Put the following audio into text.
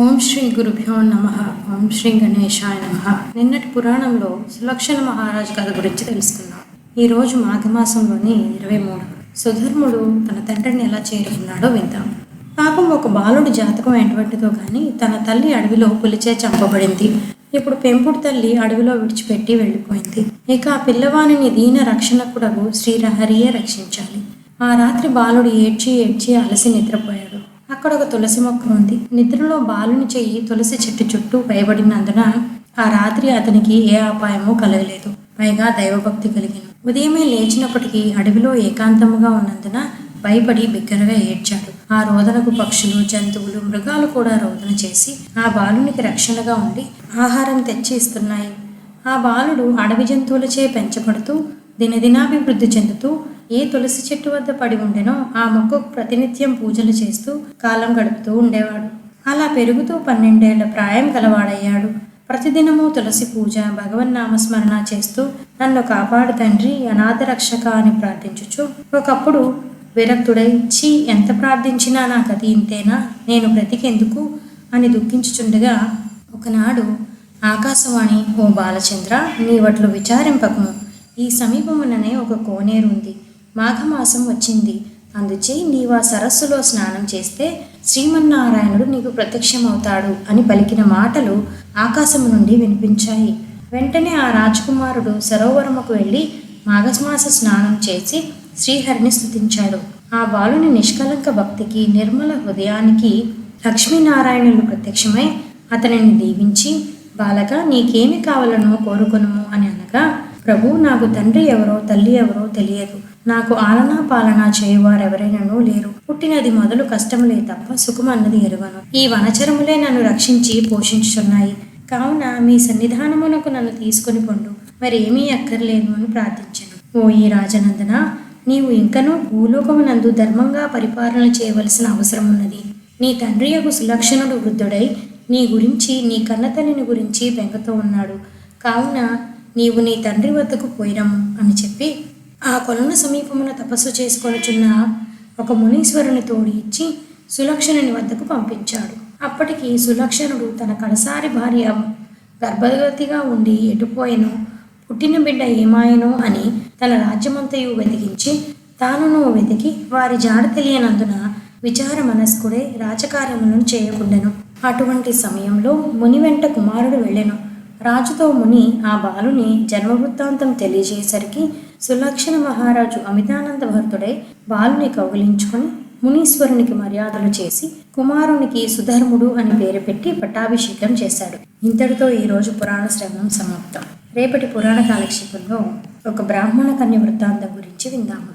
ఓం శ్రీ గురుభ్యో నమ. ఓం శ్రీ గణేశాయ నమ. నిన్నటి పురాణంలో సులక్షణ మహారాజు కథ గురించి తెలుసుకున్నాం ఈ రోజు మాఘమాసంలోని ఇరవై మూడు సుధర్ముడు తన తండ్రిని ఎలా చేరుకున్నాడో విందాం. పాపం ఒక బాలుడి జాతకం ఎటువంటిదో కానీ తన తల్లి అడవిలో పులిచే చంపబడింది. ఇప్పుడు పెంపుడు తల్లి అడవిలో విడిచిపెట్టి వెళ్ళిపోయింది. ఇక ఆ పిల్లవానిని దీన రక్షణకుడగు శ్రీరహరియే రక్షించాలి. ఆ రాత్రి బాలుడు ఏడ్చి ఏడ్చి అలసి నిద్రపోయాడు. అక్కడ ఒక తులసి మొక్క ఉంది. నిద్రలో బాలుని చెయ్యి తులసి చెట్టు చుట్టూ వేయబడినందున ఆ రాత్రి అతనికి ఏ అపాయమూ కలగలేదు. పైగా దైవభక్తి కలిగిన ఉదయమే లేచినప్పటికీ అడవిలో ఏకాంతముగా ఉన్నందున భయపడి బిగ్గరగా ఏడ్చాడు. ఆ రోదనకు పక్షులు జంతువులు మృగాలు కూడా రోదన చేసి ఆ బాలునికి రక్షణగా ఉండి ఆహారం తెచ్చి ఇస్తున్నాయి. ఆ బాలుడు అడవి జంతువులచే పెంచబడుతూ దినదినాభివృద్ధి చెందుతూ ఏ తులసి చెట్టు వద్ద పడి ఉండెనో ఆ మొక్కకు ప్రతినిత్యం పూజలు చేస్తూ కాలం గడుపుతూ ఉండేవాడు. అలా పెరుగుతూ పన్నెండేళ్ళ ప్రాయం గలవాడయ్యాడు. ప్రతిదినము తులసి పూజ భగవన్నామస్మరణ చేస్తూ నన్ను కాపాడు తండ్రి అనాథ రక్షక అని ప్రార్థించుచు ఒకప్పుడు విరక్తుడై ఛీ ఎంత ప్రార్థించినా నా గతి ఇంతేనా? నేను బ్రతికెందుకు? అని దుఃఖించుచుండగా ఒకనాడు ఆకాశవాణి ఓ బాలచంద్ర నీవట్లు విచారింపకము. ఈ సమీపముననే ఒక కోనేరు ఉంది మాఘమాసం వచ్చింది. అందుచే నీవు ఆ సరస్సులో స్నానం చేస్తే శ్రీమన్నారాయణుడు నీకు ప్రత్యక్షమవుతాడు అని పలికిన మాటలు ఆకాశము నుండి వినిపించాయి. వెంటనే ఆ రాజకుమారుడు సరోవరముకు వెళ్ళి మాఘమాస స్నానం చేసి శ్రీహరిని స్థుతించాడు ఆ బాలుని నిష్కలంక భక్తికి నిర్మల హృదయానికి లక్ష్మీనారాయణులు ప్రత్యక్షమై అతనిని దీవించి బాలగా నీకేమి కావాలనో కోరుకొనుము అని అనగా ప్రభు నాకు తండ్రి ఎవరో తల్లి ఎవరో తెలియదు. నాకు ఆలనా పాలన చేయువారెవరైనను లేరు. పుట్టినది మొదలు కష్టములే తప్ప సుఖమన్నది ఎరుగను. ఈ వనచరములే నన్ను రక్షించి పోషించుచున్నాయి. కావున మీ సన్నిధానమునకు నన్ను తీసుకొని పొండు. మరి ఏమీ అక్కర్లేదు అని ప్రార్థించను. ఓ ఈ రాజనందన నీవు ఇంకనూ భూలోకమునందు ధర్మంగా పరిపాలన చేయవలసిన అవసరం ఉన్నది నీ తండ్రి యొక్క సులక్షణుడు వృద్ధుడై నీ గురించి నీ కన్నతల్లిని గురించి బెంగతో ఉన్నాడు. కావున నీవు నీ తండ్రి వద్దకు పోయినము అని చెప్పి ఆ కొలను సమీపమున తపస్సు చేసుకొనుచున్న ఒక మునీశ్వరుని తోడి ఇచ్చి సులక్షణుని వద్దకు పంపించాడు. అప్పటికి సులక్షణుడు తన కడసారి భార్య గర్భవతిగా ఉండి ఎటుపోయెను? పుట్టిన బిడ్డ ఏమాయనో? అని తన రాజ్యమంతయు వెతికించి తానును వెతికి వారి జాడ తెలియనందున విచార మనస్కుడే రాజకార్యములను చేయకుండెను. అటువంటి సమయంలో ముని వెంట కుమారుడు వెళ్ళెను. రాజుతో ముని ఆ బాలుని జన్మవృత్తాంతం తెలియజేసరికి సులక్షణ మహారాజు అమితానంద భర్తుడై బాలుని కౌగిలించుకుని మునీశ్వరునికి మర్యాదలు చేసి కుమారునికి సుధర్ముడు అని పేరు పెట్టి పట్టాభిషేకం చేశాడు. ఇంతటితో ఈరోజు పురాణ శ్రవణం సమాప్తం. రేపటి పురాణ కాలక్షేపంలో ఒక బ్రాహ్మణ కన్య వృత్తాంతం గురించి విందాము.